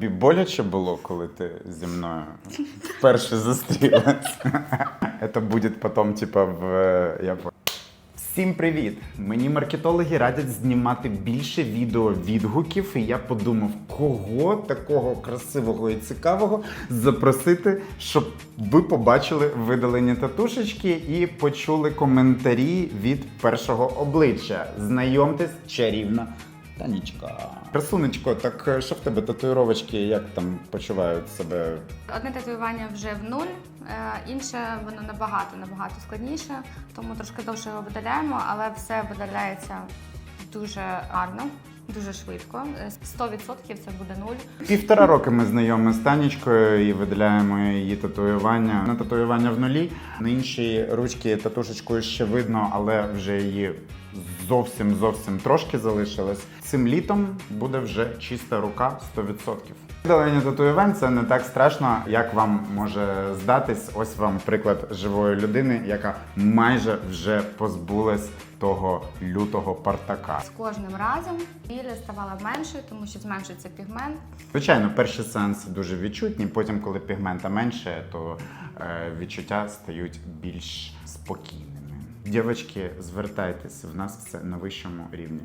Тобі боляче було, коли ти зі мною вперше зустрілась? Це буде потім, типа, в. Я Всім привіт! Мені маркетологи радять знімати більше відео відгуків, і я подумав, кого такого красивого і цікавого запросити, щоб ви побачили видалені татушечки і почули коментарі від першого обличчя. Знайомтесь, чарівна Танічка. Красунечко, так е, що в тебе татуїровочки, як там почувають себе? Одне татуювання вже в нуль, е, інше воно набагато набагато складніше, тому трошки довше його видаляємо, але все видаляється дуже гарно, дуже швидко. Е, 100% це буде нуль. Півтора роки ми знайомі з Танечкою і видаляємо її татуювання. На татуювання в нулі. На іншій ручці татушечкою ще видно, але вже її зовсім зовсім трошки залишилось. Цим літом буде вже чиста рука 100%. Видалення татуювань це не так страшно, як вам може здатись. Ось вам приклад живої людини, яка майже вже позбулась того лютого партака. З кожним разом біль ставала менше, тому що зменшується пігмент. Звичайно, перші сеанси дуже відчутні. Потім, коли пігмента менше, то е, відчуття стають більш спокійними. Дівчатки, звертайтесь, в нас все на вищому рівні.